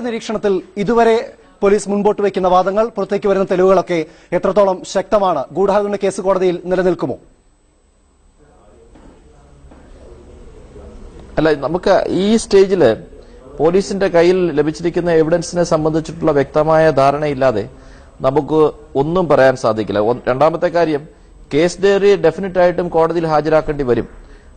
നിരീക്ഷണത്തിൽ ഇതുവരെ പോലീസ് മുൻപോട്ട് വയ്ക്കുന്ന വാദങ്ങൾ പുറത്തേക്ക് വരുന്ന തെളിവുകളൊക്കെ എത്രത്തോളം ശക്തമാണ്? ഗൂഢാലോചന കേസ് കോടതിയിൽ നിലനിൽക്കുമോ? അല്ല നമുക്ക് ഈ സ്റ്റേജിൽ പോലീസിന്റെ കയ്യിൽ ലഭിച്ചിരിക്കുന്ന എവിഡൻസിനെ സംബന്ധിച്ചിട്ടുള്ള വ്യക്തമായ ധാരണയില്ലാതെ നമുക്ക് ഒന്നും പറയാൻ സാധിക്കില്ല. രണ്ടാമത്തെ കാര്യം കേസ് ഡയറി ഡെഫിനറ്റ് ആയിട്ടും കോടതിയിൽ ഹാജരാക്കേണ്ടി വരും.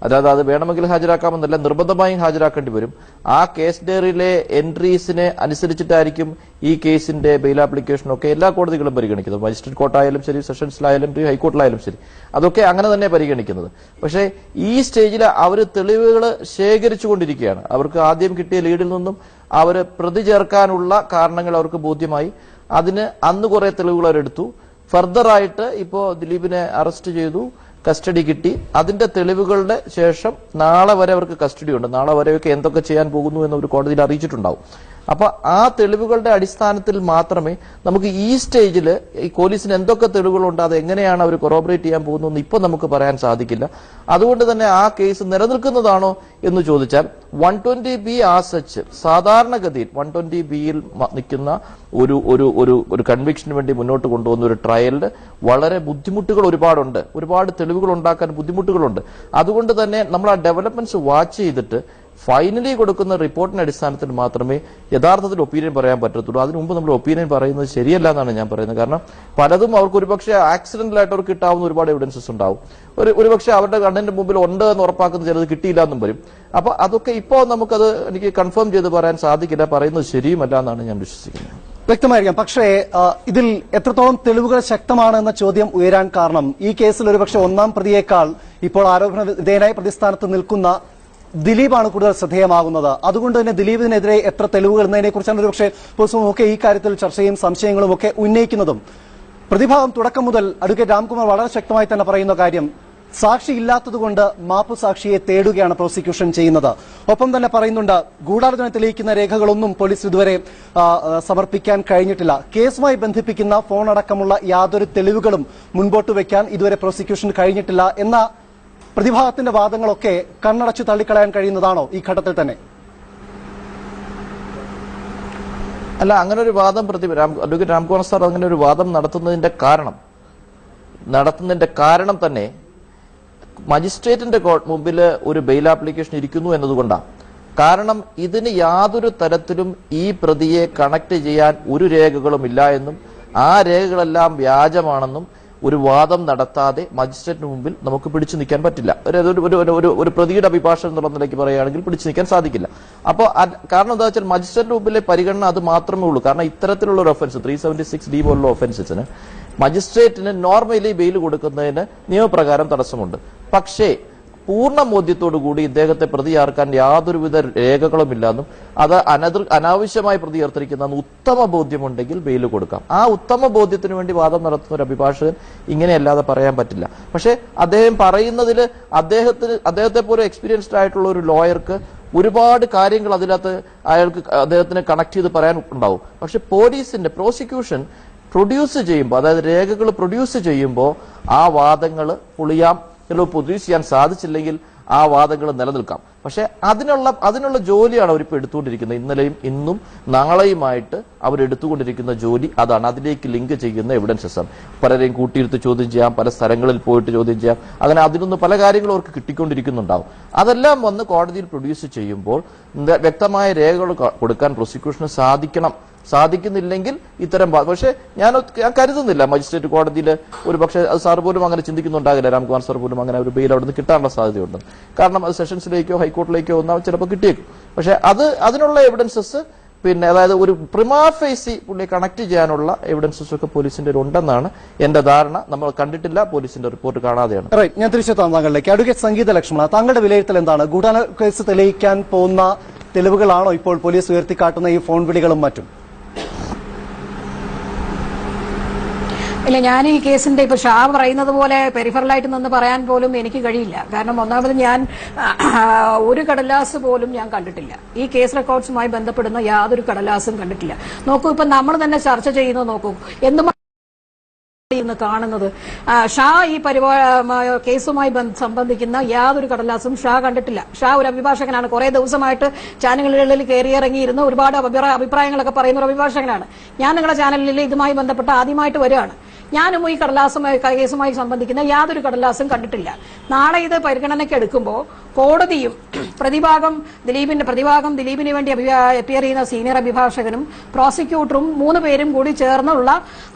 അതായത് അത് വേണമെങ്കിൽ ഹാജരാക്കാമെന്നല്ല നിർബന്ധമായും ഹാജരാക്കേണ്ടി വരും. ആ കേസ് ഡയറിയിലെ എൻട്രീസിനെ അനുസരിച്ചിട്ടായിരിക്കും ഈ കേസിന്റെ ബെയിൽ ആപ്ലിക്കേഷനൊക്കെ എല്ലാ കോടതികളും പരിഗണിക്കുന്നത്. മജിസ്ട്രേറ്റ് കോർട്ടായാലും ശരി സെഷൻസിലായാലും ശരി ഹൈക്കോർട്ടിലായാലും ശരി. അതൊക്കെ അങ്ങനെ തന്നെ പരിഗണിക്കുന്നത്. പക്ഷേ ഈ സ്റ്റേജിൽ അവർ തെളിവുകൾ ശേഖരിച്ചുകൊണ്ടിരിക്കുകയാണ്. അവർക്ക് ആദ്യം കിട്ടിയ ലീഡിൽ നിന്നും അവർ പ്രതി ചേർക്കാനുള്ള കാരണങ്ങൾ അവർക്ക് ബോധ്യമായി. അതിന് അന്ന് കുറെ തെളിവുകൾ അവരെടുത്തു. ഫർദറായിട്ട് ഇപ്പോ ദിലീപിനെ അറസ്റ്റ് ചെയ്തു. കസ്റ്റഡി കിട്ടി. അതിന്റെ തെളിവുകളുടെ ശേഷം നാളെ വരെ അവർക്ക് കസ്റ്റഡി ഉണ്ട്. നാളെ വരെയൊക്കെ എന്തൊക്കെ ചെയ്യാൻ പോകുന്നു എന്ന് ഒരു കോടതിയിൽ അറിയിച്ചിട്ടുണ്ടാവും. അപ്പൊ ആ തെളിവുകളുടെ അടിസ്ഥാനത്തിൽ മാത്രമേ നമുക്ക് ഈ സ്റ്റേജിൽ ഈ പോലീസിന് എന്തൊക്കെ തെളിവുകളുണ്ട് അത് എങ്ങനെയാണ് അവർ കൊറോബറേറ്റ് ചെയ്യാൻ പോകുന്നതെന്ന് ഇപ്പൊ നമുക്ക് പറയാൻ സാധിക്കില്ല. അതുകൊണ്ട് തന്നെ ആ കേസ് നിലനിൽക്കുന്നതാണോ എന്ന് ചോദിച്ചാൽ വൺ ട്വന്റി ബി ആ സച്ച് സാധാരണഗതിയിൽ വൺ ട്വന്റി ബിയിൽ നിൽക്കുന്ന ഒരു ഒരു ഒരു ഒരു കൺവിക്ഷന് വേണ്ടി മുന്നോട്ട് കൊണ്ടുപോകുന്ന ഒരു ട്രയലിൽ വളരെ ബുദ്ധിമുട്ടുകൾ ഒരുപാടുണ്ട്. ഒരുപാട് തെളിവുകൾ ഉണ്ടാക്കാൻ ബുദ്ധിമുട്ടുകളുണ്ട്. അതുകൊണ്ട് തന്നെ നമ്മൾ ആ ഡെവലപ്മെന്റ്സ് വാച്ച് ചെയ്തിട്ട് ഫൈനലി കൊടുക്കുന്ന റിപ്പോർട്ടിന്റെ അടിസ്ഥാനത്തിൽ മാത്രമേ യഥാർത്ഥത്തിൽ ഒപ്പീനിയൻ പറയാൻ പറ്റത്തുള്ളൂ. അതിനു മുമ്പ് നമ്മൾ ഒപ്പീനിയൻ പറയുന്നത് ശരിയല്ല എന്നാണ് ഞാൻ പറയുന്നത്. കാരണം പലതും അവർക്ക് ഒരുപക്ഷെ ആക്സിഡന്റലായിട്ട് അവർക്ക് കിട്ടാവുന്ന ഒരുപാട് എവിഡൻസസ് ഉണ്ടാവും. ഒരു ഒരുപക്ഷെ അവരുടെ കണ്ണിന്റെ മുമ്പിൽ ഉണ്ട് എന്ന് ഉറപ്പാക്കുന്ന ചിലത് കിട്ടിയില്ല എന്നും വരും. അപ്പൊ അതൊക്കെ ഇപ്പോൾ നമുക്കത് എനിക്ക് കൺഫേം ചെയ്ത് പറയാൻ സാധിക്കില്ല. പറയുന്നത് ശരിയുമല്ല എന്നാണ് ഞാൻ വിശ്വസിക്കുന്നത്. വ്യക്തമായിരിക്കാം. പക്ഷേ ഇതിൽ എത്രത്തോളം തെളിവുകൾ ശക്തമാണ് എന്ന ചോദ്യം ഉയരാൻ കാരണം ഈ കേസിൽ ഒരുപക്ഷെ ഒന്നാം പ്രതിയേക്കാൾ ഇപ്പോൾ ആരോപണ വിധേയനായി പ്രതിസ്ഥാനത്ത് നിൽക്കുന്ന ദിലീപാണ് കൂടുതൽ ശ്രദ്ധേയമാകുന്നത്. അതുകൊണ്ട് തന്നെ ദിലീപിനെതിരെ എത്ര തെളിവുകൾ എന്നതിനെ കുറിച്ചാണ് ഒരുപക്ഷെ പൊതുസമൂഹം ഒക്കെ ഈ കാര്യത്തിൽ ചർച്ചയും സംശയങ്ങളും ഒക്കെ ഉന്നയിക്കുന്നതും. പ്രതിഭാഗം തുടക്കം മുതൽ അഡ്വക്കേറ്റ് രാംകുമാർ വളരെ ശക്തമായി തന്നെ പറയുന്ന കാര്യം സാക്ഷി ഇല്ലാത്തതുകൊണ്ട് മാപ്പു സാക്ഷിയെ തേടുകയാണ് പ്രോസിക്യൂഷൻ ചെയ്യുന്നത്. ഒപ്പം തന്നെ പറയുന്നുണ്ട് ഗൂഢാലോചന തെളിയിക്കുന്ന രേഖകളൊന്നും പോലീസ് ഇതുവരെ സമർപ്പിക്കാൻ കഴിഞ്ഞിട്ടില്ല. കേസുമായി ബന്ധിപ്പിക്കുന്ന ഫോൺ അടക്കമുള്ള യാതൊരു തെളിവുകളും മുൻപോട്ട് വയ്ക്കാൻ ഇതുവരെ പ്രോസിക്യൂഷൻ കഴിഞ്ഞിട്ടില്ല എന്ന പ്രതിഭാഗത്തിന്റെ വാദങ്ങളൊക്കെ കണ്ണടച്ചു തള്ളിക്കളയാൻ കഴിയുന്നതാണോ ഈ ഘട്ടത്തിൽ തന്നെ? അല്ല അങ്ങനെ ഒരു വാദം പ്രതി അഡ്വക്കേറ്റ് രാംകുമാർ സാർ അങ്ങനെ ഒരു വാദം നടത്തുന്നതിന്റെ കാരണം നടത്തുന്നതിന്റെ കാരണം തന്നെ മജിസ്ട്രേറ്റിന്റെ മുമ്പിൽ ഒരു ബെയിൽ ആപ്ലിക്കേഷൻ ഇരിക്കുന്നു എന്നതുകൊണ്ടാണ് കാരണം ഇതിന് യാതൊരു തരത്തിലും ഈ പ്രതിയെ കണക്ട് ചെയ്യാൻ ഒരു രേഖകളും ഇല്ല എന്നും ആ രേഖകളെല്ലാം വ്യാജമാണെന്നും ഒരു വാദം നടത്താതെ മജിസ്ട്രേറ്റിന് മുമ്പിൽ നമുക്ക് പിടിച്ചു നിൽക്കാൻ പറ്റില്ല. ഒരു ഒരു- പ്രതിയുടെ അഭിഭാഷകൻ എന്നുള്ള നിലയ്ക്ക് പറയുകയാണെങ്കിൽ പിടിച്ചു നിൽക്കാൻ സാധിക്കില്ല. അപ്പോൾ കാരണം എന്താ വെച്ചാൽ മജിസ്ട്രേറ്റിന് മുമ്പിലെ പരിഗണന അത് മാത്രമേ ഉള്ളൂ. കാരണം ഇത്തരത്തിലുള്ള ഒരു offence three seventy six D പോലുള്ള ഒഫൻസസിന് മജിസ്ട്രേറ്റിന് നോർമലി ബെയിൽ കൊടുക്കുന്നതിന് നിയമപ്രകാരം തടസ്സമുണ്ട്. പക്ഷേ പൂർണ ബോധ്യത്തോടു കൂടി ഇദ്ദേഹത്തെ പ്രതിയാർക്കാൻ യാതൊരുവിധ രേഖകളുമില്ലെന്നും അത് അനദ അനാവശ്യമായി പ്രതി ഉത്തമ ബോധ്യമുണ്ടെങ്കിൽ ബെയിൽ കൊടുക്കാം. ആ ഉത്തമ ബോധ്യത്തിന് വേണ്ടി വാദം നടത്തുന്ന ഒരു അഭിഭാഷകൻ ഇങ്ങനെയല്ലാതെ പറയാൻ പറ്റില്ല. പക്ഷേ അദ്ദേഹം പറയുന്നതിൽ അദ്ദേഹത്തിന് അദ്ദേഹത്തെ പോലെ എക്സ്പീരിയൻസ്ഡ് ആയിട്ടുള്ള ഒരു ലോയർക്ക് ഒരുപാട് കാര്യങ്ങൾ അതിനകത്ത് അയാൾക്ക് അദ്ദേഹത്തിന് കണക്ട് ചെയ്ത് പറയാൻ ഉണ്ടാവും. പക്ഷെ പോലീസിന്റെ പ്രോസിക്യൂഷൻ പ്രൊഡ്യൂസ് ചെയ്യുമ്പോൾ അതായത് രേഖകൾ പ്രൊഡ്യൂസ് ചെയ്യുമ്പോൾ ആ വാദങ്ങൾ പൊളിയാം ചിലപ്പോൾ പൊതുവെ ചെയ്യാൻ സാധിച്ചില്ലെങ്കിൽ ആ വാദങ്ങൾ നിലനിൽക്കാം. പക്ഷെ അതിനുള്ള അതിനുള്ള ജോലിയാണ് അവരിപ്പോൾ എടുത്തുകൊണ്ടിരിക്കുന്നത്. ഇന്നലെയും ഇന്നും നാളെയുമായിട്ട് അവർ എടുത്തുകൊണ്ടിരിക്കുന്ന ജോലി അതാണ്. അതിലേക്ക് ലിങ്ക് ചെയ്യുന്ന എവിഡൻസസ് ആണ്. പലരെയും കൂട്ടിയിരുത്ത് ചോദ്യം ചെയ്യാം പല സ്ഥലങ്ങളിൽ പോയിട്ട് ചോദ്യം ചെയ്യാം. അങ്ങനെ അതിനൊന്ന് പല കാര്യങ്ങളും അവർക്ക് കിട്ടിക്കൊണ്ടിരിക്കുന്നുണ്ടാവും. അതെല്ലാം വന്ന് കോടതിയിൽ പ്രൊഡ്യൂസ് ചെയ്യുമ്പോൾ വ്യക്തമായ രേഖകൾ കൊടുക്കാൻ പ്രോസിക്യൂഷന് സാധിക്കണം സാധിക്കുന്നില്ലെങ്കിൽ ഇത്തരം പക്ഷേ ഞാൻ ഞാൻ കരുതുന്നില്ല മജിസ്ട്രേറ്റ് കോടതിയിൽ ഒരു പക്ഷേ അത് സാർ പോലും അങ്ങനെ ചിന്തിക്കുന്നുണ്ടാകില്ല. രാംകുമാർ സാർ പോലും അങ്ങനെ ഒരു ബെയിൽ അവിടുന്ന് കിട്ടാനുള്ള സാധ്യതയുണ്ട്. കാരണം അത് സെഷൻസിലേക്കോ ഹൈക്കോർട്ടിലേക്കോ ഒന്നാ ചിലപ്പോൾ കിട്ടിയേക്കും. പക്ഷേ അത് അതിനുള്ള എവിഡൻസസ് പിന്നെ അതായത് ഒരു പ്രിമാഫേസി പുള്ളിയെ കണക്ട് ചെയ്യാനുള്ള എവിഡൻസസ് ഒക്കെ പോലീസിന്റെ ഉണ്ടെന്നാണ് എന്റെ ധാരണ. നമ്മൾ കണ്ടിട്ടില്ല പോലീസിന്റെ റിപ്പോർട്ട് കാണാതെയാണ്. ഞാൻ തിരിച്ചെത്താം താങ്കളിലേക്ക്. അഡ്വക്കേറ്റ് സംഗീത ലക്ഷ്മണ താങ്കളുടെ വിലയിരുത്തൽ എന്താണ്? ഗൂഢാന കേസ് തെളിയിക്കാൻ പോകുന്ന തെളിവുകളാണോ ഇപ്പോൾ പോലീസ് ഉയർത്തിക്കാട്ടുന്ന ഈ ഫോൺ വിളികളും മറ്റും? ഇല്ല ഞാൻ ഈ കേസിന്റെ ഇപ്പൊ ഷാ പറയുന്നത് പോലെ പെരിഫറലായിട്ട് നിന്ന് പറയാൻ പോലും എനിക്ക് കഴിയില്ല. കാരണം ഒന്നാമത് ഞാൻ ഒരു കടലാസ് പോലും ഞാൻ കണ്ടിട്ടില്ല. ഈ കേസ് റെക്കോർഡ്സുമായി ബന്ധപ്പെടുന്ന യാതൊരു കടലാസും കണ്ടിട്ടില്ല. നോക്കൂ ഇപ്പൊ നമ്മൾ തന്നെ ചർച്ച ചെയ്യുന്നത് നോക്കൂ. എന്ത് കാണുന്നത്? ഷാ ഈ പരിപാ കേസുമായി ബന്ധ- സംബന്ധിക്കുന്ന യാതൊരു കടലാസും ഷാ കണ്ടിട്ടില്ല. ഷാ ഒരു അഭിഭാഷകനാണ്. കുറെ ദിവസമായിട്ട് ചാനലുകളിൽ കയറിയിറങ്ങിയിരുന്ന ഒരുപാട് അഭിപ്രായങ്ങളൊക്കെ പറയുന്ന ഒരു അഭിഭാഷകനാണ്. ഞാൻ നിങ്ങളുടെ ചാനലിൽ ഇതുമായി ബന്ധപ്പെട്ട് ആദ്യമായിട്ട് വരികയാണ്. ഞാനും ഈ കടലാസുമായി കേസുമായി സംബന്ധിക്കുന്ന യാതൊരു കടലാസും കണ്ടിട്ടില്ല. നാളെ ഇത് പരിഗണനയ്ക്ക് എടുക്കുമ്പോൾ കോടതിയും പ്രതിഭാഗം ദിലീപിന്റെ പ്രതിഭാഗം ദിലീപിന് വേണ്ടി അപ്പിയർ ചെയ്യുന്ന സീനിയർ അഭിഭാഷകനും പ്രോസിക്യൂട്ടറും മൂന്ന് പേരും കൂടി ചേർന്നുള്ള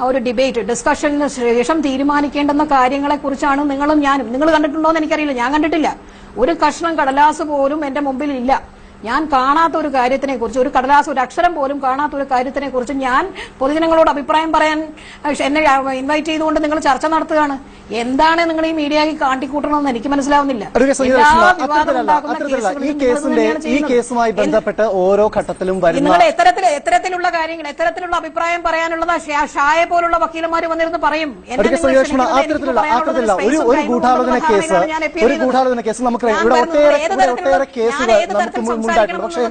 ഒരു ഡിബേറ്റ് ഡിസ്കഷന് ശേഷം തീരുമാനിക്കേണ്ടുന്ന കാര്യങ്ങളെക്കുറിച്ചാണ് നിങ്ങളും ഞാനും. നിങ്ങൾ കണ്ടിട്ടുണ്ടോ എന്ന് എനിക്കറിയില്ല. ഞാൻ കണ്ടിട്ടില്ല. ഒരു കഷ്ണം കടലാസ് പോലും എന്റെ മുമ്പിൽ ഇല്ല ഞാൻ കാണാത്ത ഒരു കാര്യത്തിനെ കുറിച്ച് ഒരു കടലാസ് ഒരു അക്ഷരം പോലും കാണാത്ത ഒരു കാര്യത്തിനെ കുറിച്ച് ഞാൻ പൊതുജനങ്ങളോട് അഭിപ്രായം പറയാൻ എന്നെ ഇൻവൈറ്റ് ചെയ്തുകൊണ്ട് നിങ്ങൾ ചർച്ച നടത്തുകയാണ്. എന്താണ് നിങ്ങൾ ഈ മീഡിയയിൽ കാട്ടിക്കൂട്ടണമെന്ന് എനിക്ക് മനസ്സിലാവുന്നില്ല. ഈ നിങ്ങൾ കേസിന്റെ ഈ കേസുമായി ബന്ധപ്പെട്ട് ഓരോ ഘട്ടത്തിലും നിങ്ങളുടെ എത്തരത്തിൽ എത്തരത്തിലുള്ള കാര്യങ്ങൾ എത്തരത്തിലുള്ള അഭിപ്രായം പറയാനുള്ളത് ഷായ പോലുള്ള വക്കീലന്മാർ വന്നിരുന്ന് പറയും. നിങ്ങൾ ഒരു ഗൂഢാലോചന കേസ് നമുക്ക് ഒരു. ഗൂഢാലോചന കേസ് നമുക്ക് ഇവിടെ ഒട്ടേറെ കേസുകൾ നമുക്ക് ഉണ്ടായിട്ടുണ്ട് പക്ഷേ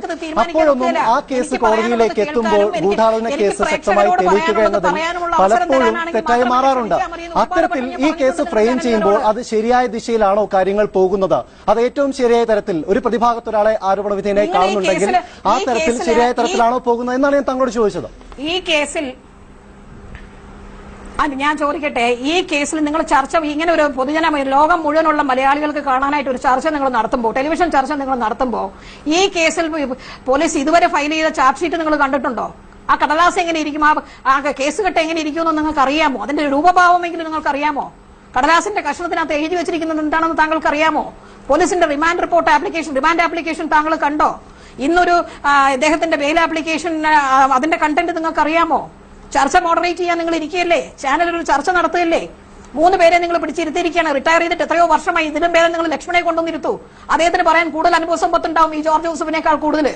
അപ്പോഴൊന്നും ആ കേസ് കോടതിയിലേക്ക് എത്തുമ്പോൾ ഗൂഢാലോചന കേസ് ശക്തമായി തെളിയിക്കുക എന്നതിൽ പലപ്പോഴും തെറ്റായി മാറാറുണ്ട്. അത്തരത്തിൽ ഈ കേസ് ഫ്രെയിം ചെയ്യുമ്പോൾ അത് ശരിയായ ദിശയിലാണോ കാര്യങ്ങൾ പോകുന്നത്? അത് ഏറ്റവും ശരിയായ തരത്തിൽ ഒരു പ്രതിഭാഗത്ത് ഒരാളെ ആരോപണ വിധേയനായി കാണുന്നുണ്ടെങ്കിൽ ആ തരത്തിൽ ശരിയായ തരത്തിലാണോ പോകുന്നത് എന്നാണ് ഞാൻ താങ്കളോട് ചോദിച്ചത്. ഈ കേസിൽ ഞാൻ ചോദിക്കട്ടെ ഈ കേസിൽ നിങ്ങൾ ചർച്ച ഇങ്ങനെ ഒരു പൊതുജന ലോകം മുഴുവനുള്ള മലയാളികൾക്ക് കാണാനായിട്ട് ഒരു ചർച്ച നിങ്ങൾ നടത്തുമ്പോൾ ടെലിവിഷൻ ചർച്ച നിങ്ങൾ നടത്തുമ്പോൾ ഈ കേസിൽ പോലീസ് ഇതുവരെ ഫയൽ ചെയ്ത ചാർജ് ഷീറ്റ് നിങ്ങൾ കണ്ടിട്ടുണ്ടോ? ആ കടലാസ് എങ്ങനെ ഇരിക്കും? ആ കേസ് കെട്ട് എങ്ങനെ ഇരിക്കുമെന്ന് നിങ്ങൾക്ക് അറിയാമോ അതിന്റെ രൂപഭാവമെങ്കിലും നിങ്ങൾക്ക് അറിയാമോ കടലാസിന്റെ കഷ്ണത്തിനകത്ത് എഴുതി വെച്ചിരിക്കുന്നത് എന്താണെന്ന് താങ്കൾക്ക് അറിയാമോ പോലീസിന്റെ remand report application remand application താങ്കൾ കണ്ടോ? ഇന്നൊരു ഇദ്ദേഹത്തിന്റെ ബെയിൽ ആപ്ലിക്കേഷൻ അതിന്റെ കണ്ടന്റ് നിങ്ങൾക്ക് അറിയാമോ ചർച്ച മോഡറേറ്റ് ചെയ്യാൻ നിങ്ങൾ ഇരിക്കുകയല്ലേ? ചാനലിൽ ഒരു ചർച്ച നടത്തുകയല്ലേ? മൂന്ന് പേരെ നിങ്ങൾ പിടിച്ചിരുത്തിയിരിക്കുകയാണ്. റിട്ടയർ ചെയ്തിട്ട് എത്രയോ വർഷമായി ഇതിലും പേരെ നിങ്ങൾ ലക്ഷ്മണെ കൊണ്ടുവന്നിരുത്തു. അദ്ദേഹത്തിന് പറയാൻ കൂടുതൽ അനുഭവ സമ്പത്തുണ്ടാവും ഈ ജോർജ് ജോസഫിനേക്കാൾ കൂടുതൽ.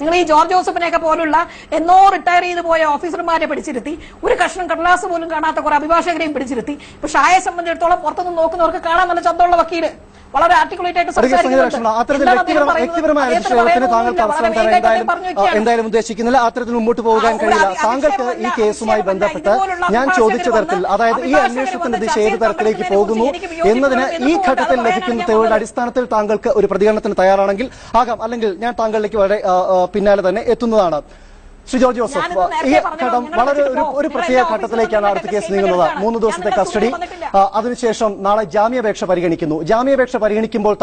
നിങ്ങൾ ഈ ജോർജ് ജോസഫിനെയൊക്കെ പോലുള്ള എന്നോ റിട്ടയർ ചെയ്തു പോയ ഓഫീസർമാരെ പിടിച്ചിരുത്തി ഒരു കഷ്ണം കടലാസ് പോലും കാണാത്ത കുറെ അഭിഭാഷകരെയും പിടിച്ചിരുത്തി. ഇപ്പൊ ഷായെ സംബന്ധിച്ചിടത്തോളം പുറത്തുനിന്ന് നോക്കുന്നവർക്ക് കാണാൻ നല്ല ചന്തമുള്ള വക്കീൽ. വളരെ ആർട്ടിക്കുലേറ്റ് ആയിട്ട് വ്യക്തിപരമായ വിഷയത്തിന് താങ്കൾക്ക് അവസരം തരാൻ എന്തായാലും. എന്തായാലും ഉദ്ദേശിക്കുന്നില്ല. അത്തരത്തിൽ മുമ്പോട്ട് പോകാൻ കഴിയില്ല. താങ്കൾക്ക് ഈ കേസുമായി. ബന്ധപ്പെട്ട് ഞാൻ ചോദിച്ച തരത്തിൽ അതായത് ഈ അന്വേഷണത്തിന്റെ ദിശ ഏത് തരത്തിലേക്ക് പോകുന്നു എന്നതിന് ഈ ഘട്ടത്തിൽ ലഭിക്കുന്ന തെളിവുകളുടെ അടിസ്ഥാനത്തിൽ താങ്കൾക്ക് ഒരു പ്രതികരണത്തിന് തയ്യാറാണെങ്കിൽ ആകാം. അല്ലെങ്കിൽ ഞാൻ താങ്കളിലേക്ക് വളരെ പിന്നാലെ തന്നെ എത്തുന്നതാണ്. ശ്രീ ജോർജ് ജോസഫ് ഈ ഘട്ടം വളരെ ഒരു പ്രത്യേക ഘട്ടത്തിലേക്കാണ് അടുത്ത കേസ് നീങ്ങുന്നത്. മൂന്ന് ദിവസത്തെ കസ്റ്റഡി. അതിനുശേഷം നാളെ ജാമ്യാപേക്ഷ പരിഗണിക്കുന്നു. ജാമ്യാപേക്ഷ പരിഗണിക്കുമ്പോൾ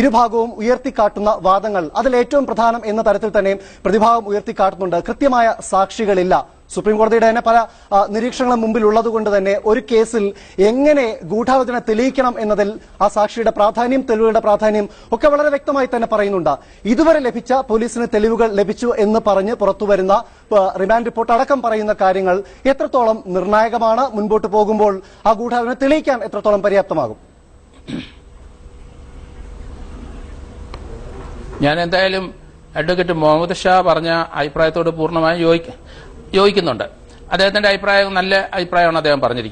ഇരുഭാഗവും ഉയർത്തിക്കാട്ടുന്ന വാദങ്ങൾ. അതിൽ ഏറ്റവും പ്രധാനം എന്ന തരത്തിൽ തന്നെ പ്രതിഭാഗം ഉയർത്തിക്കാട്ടുന്നുണ്ട്. കൃത്യമായ സാക്ഷികളില്ല. സുപ്രീം കോടതിയുടെ തന്നെ പല നിരീക്ഷണങ്ങളും മുമ്പിൽ ഉള്ളതുകൊണ്ട് തന്നെ ഒരു കേസിൽ എങ്ങനെ ഗൂഢാലോചന തെളിയിക്കണം എന്നതിൽ ആ സാക്ഷിയുടെ പ്രാധാന്യം തെളിവുകളുടെ പ്രാധാന്യം ഒക്കെ വളരെ വ്യക്തമായി തന്നെ പറയുന്നുണ്ട്. ഇതുവരെ ലഭിച്ച പോലീസിന് തെളിവുകൾ ലഭിച്ചു എന്ന് പറഞ്ഞ് പുറത്തുവരുന്ന റിമാൻഡ് റിപ്പോർട്ട് അടക്കം പറയുന്ന കാര്യങ്ങൾ എത്രത്തോളം നിർണായകമാണ് മുൻപോട്ട് പോകുമ്പോൾ ആ ഗൂഢാലോചന തെളിയിക്കാൻ എത്രത്തോളം പര്യാപ്തമാകും? ഞാൻ എന്തായാലും അഡ്വക്കേറ്റ് മുഹമ്മദ് ഷാ പറഞ്ഞ അഭിപ്രായത്തോട് പൂർണമായും യോജിക്ക- യോജിക്കുന്നുണ്ട് അദ്ദേഹത്തിന്റെ അഭിപ്രായം നല്ല അഭിപ്രായമാണ് അദ്ദേഹം പറഞ്ഞിരിക്കുന്നത്